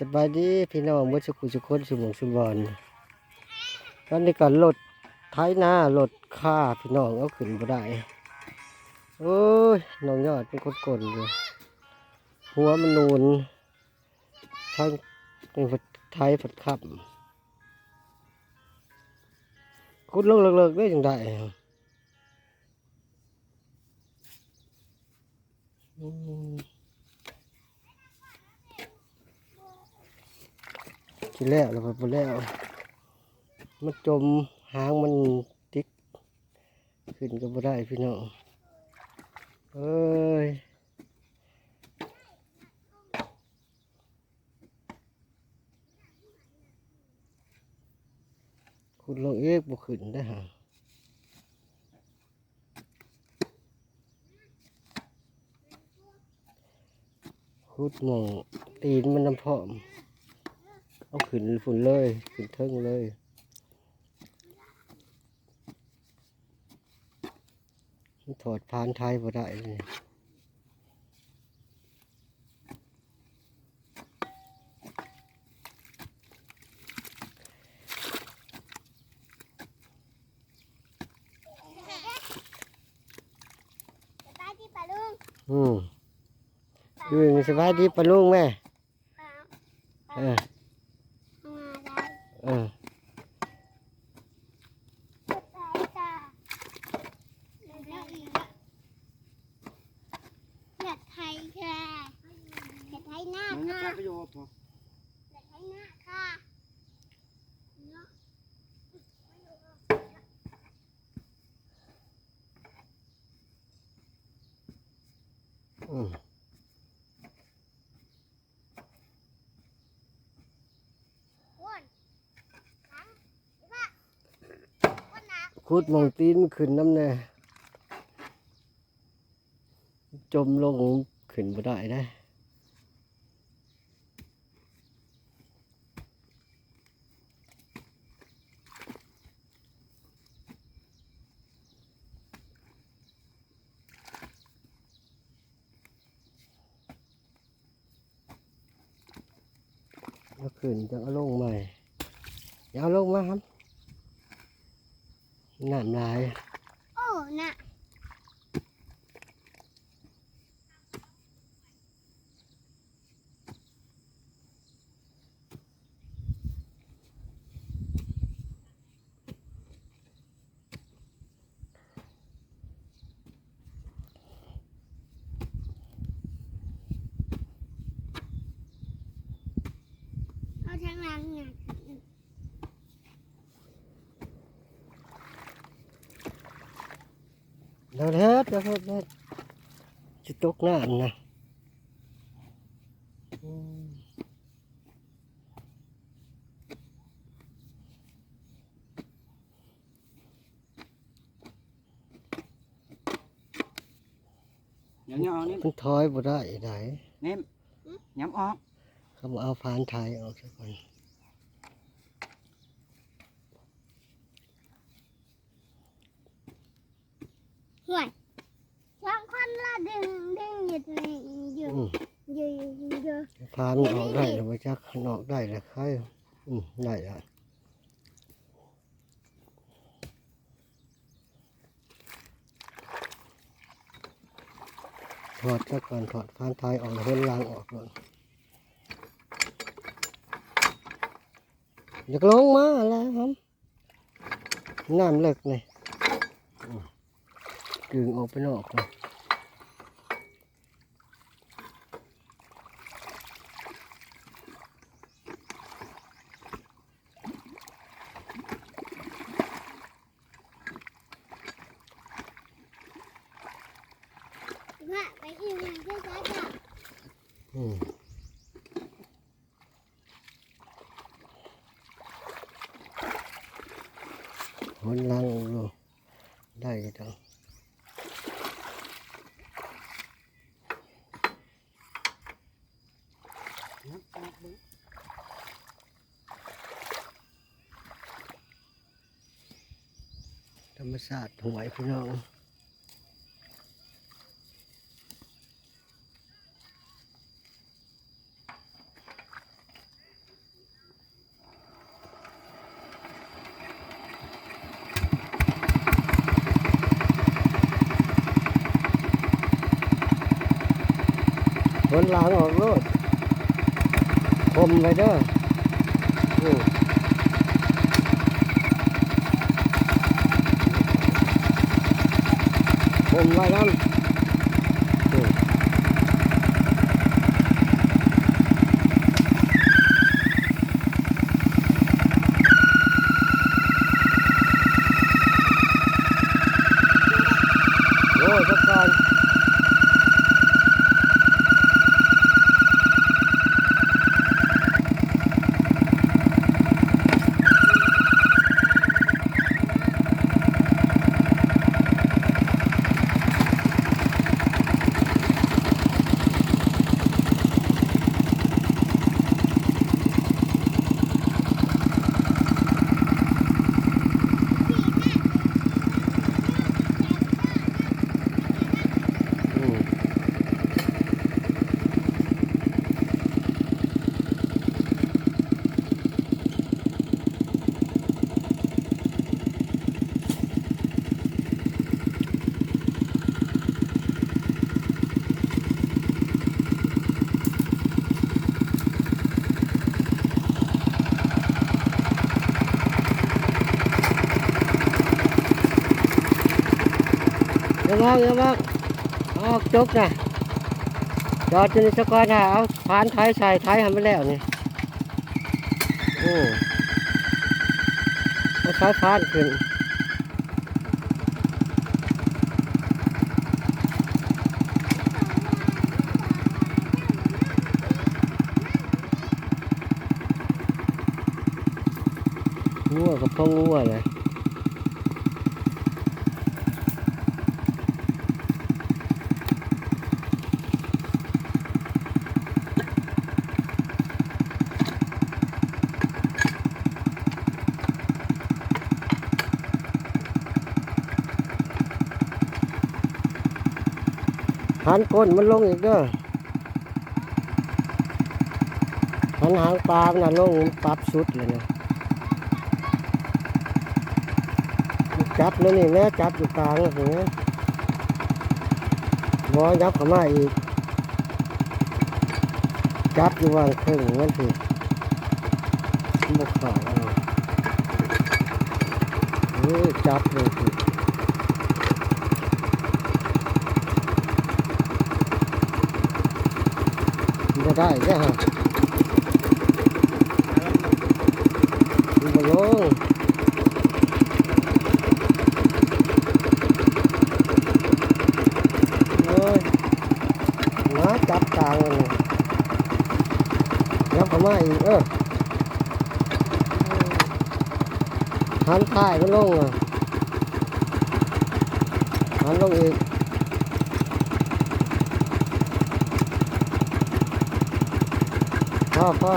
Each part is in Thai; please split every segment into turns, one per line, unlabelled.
สบายดีพี่น้องเมื่อสักครู่สักคนสุมงสมบอนตอนนี้ก็รถไถหน้ารถค่าพี่น้องเอาขึ้นบ่ได้โอ้ยน้องยอดเป็นคนกลนอยู่หัวมันนูนทั้งเป็นฝัดไทยฝัดขับคุดลงเลิกๆได้จังได้อืม ที่แล้วแล้วไปแล้ว มันจมหางมันติ๊ก ขึ้นก็บ่ได้พี่น้องเอ้ยคุณลงเอกบ่ขึ้นได้ฮะคุดมองตีนมันน้ำพอม เอาขึ้นฝุ่นเลยขึ้นเทิงเลยมันถอดพานท้ายบ่ได้เลยอืมอยู่สบายดีปะลุงแม่เออ เออ
เห็ดไทยค่ะเห็ดไทยหน้า
มันจะ
ค่ะ
ไปอยู่พอ
เห็ดไทยหน้าค่ะเนาะ
อืม
อ้วนขังอีบ้าอ้วนหนัก
คุดมองตีนขึ้นน้ำแน่จมลงขึ้นบ่ได้นะเอาขึ้นจะเอาลงใหม่อย่าเอาลงมาครับ น้ำลาย
โอ้น่ะเอาทางหลังน่ะ
เดี๋ยวเฮ็ดเดี๋ยวเฮ็ดเดี๋ยวเฮ็ดจะตกน้ำนะอืม
ย้ำย้ำนี่
มันถอยบ่ได้ไหน
เน่มย้ำออก
เขามาเอาพานไทยออกซะก่อน
ห่วยสองคนละดึงดึงอยู่ตรงนี้อยู่
อืม
อยู่อยู่อยู่
พานออกได้หรือว่าจักนอกได้แล้วใครอืมได้แล้วถอดซะก่อนถอดพานไทยออกแล้วพ้นลางออกก่อนอยากลงมาแล้วครับน้ำเลิกเลยอืม กึ่งออกไปนอกเลย
ว่าไปอีกหนึ่งที่จ้าจ้า
นับนับดธรรมศาสตร์หวยพี่น้องคนลางออกรถ มไว้เด้ออมไว้แล้วมโอ้ยสักก่อน อืม อย่ามองอย่ามองออกจกนะจอดอยู่ในสกอร์ถ้าเอาพานท้ายใส่ท้ายทำไปแล้วนี่โอ้เอาท้ายพานขึ้นงัวกับพ่องัวเลย หันก้นมันลงอีกเด้อหันหางปลาน่ะลงมันปรับสุดเลยเนี่ยจับแล้วนี่แม่จับอยู่กลางอย่างเงี้ยบอยับเข้ามาอีก จับอยู่วางครึ่งมันสิบกขาเลยเออจับเลยสิ ได้เด้อฮะมันบ่ลงโอ้ยมาจับกลางเลยยับเข้ามาอีกเออหันท้ายมันลงอะหันลงอีก พ่อพ่อ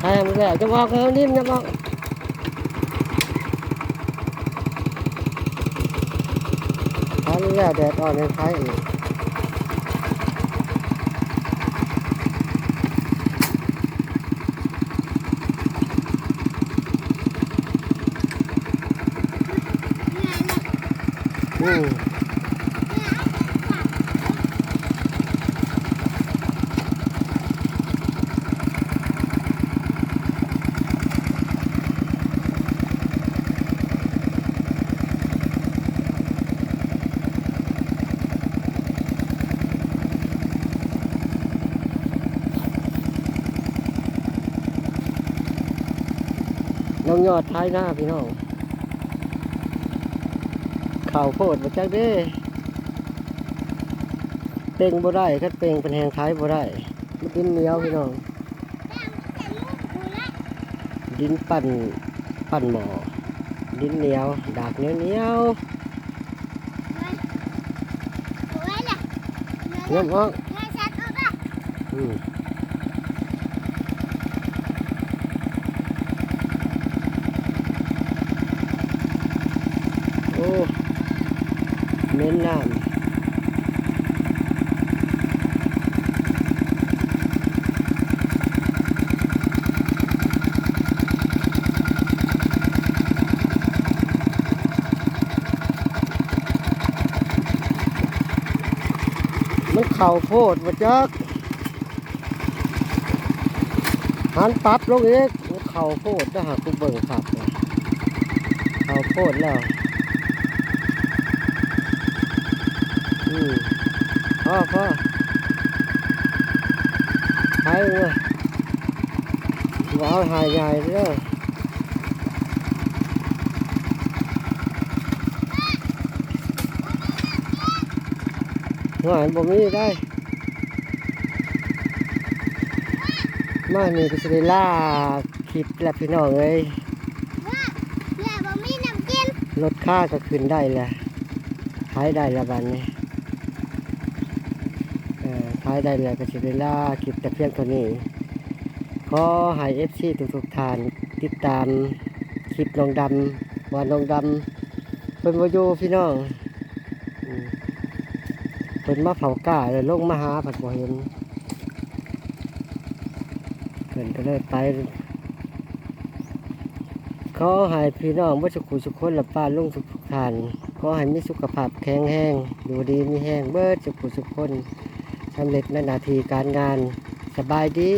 ใครมันแหล้วจะบอกเขานิ่มจะบอกทำแหล้วแดดอ่อนในไทยอีกอืม ยอดท้ายหน้าพี่น้องเข่าโพดมาจักเด้เป่งบ่ได้คัดเป่งเป็นแหงท้ายบ่ได้มันดินเหนียวพี่น้อง ดินปั่นปั่นหมอดินเหนียวดากเหนียวเหนียวเยี่ยมออกอืมโอ้ เน้นน้ำมันเข่าโพดมาจักหันปรับลงอีกเข่าโพดนะฮะกูเบิ่งขับเข่าโพดแล้ว อืมพ่ อพ่อไปเลยว้าวหายใหญ่เด้อหวานบ่มีได้ มานี่ก็จะได้ล่าคลิปแล้วพี่น้องเอ้ย
ว่าแม่บ่มีน้ำกิน
ลดค่าก็ขึ้นได้แหละขายได้และบัดนี้เอ่อขายได้แล้วก็จะได้ล่าคลิปแต่เพียงเท่านี้ ขอให้เอฟซีทุกๆท่านติดตามคลิปน้องดำว่าน้องดำเป็นวาอยู่พี่น้องเป็นมาเผาก้าเลยลงมาหาผัดบ่เห็นเพิ่นก็เลยไปขอให้พี่น้องบ่สุขุสุขคนและป้าลุงทุกทุกๆท่านขอให้มีสุขภาพแข็งแรงอยู่ดีมีแห้งเบิดสุขุสุขคน สำเร็จในหน้าที่การงานสบายดี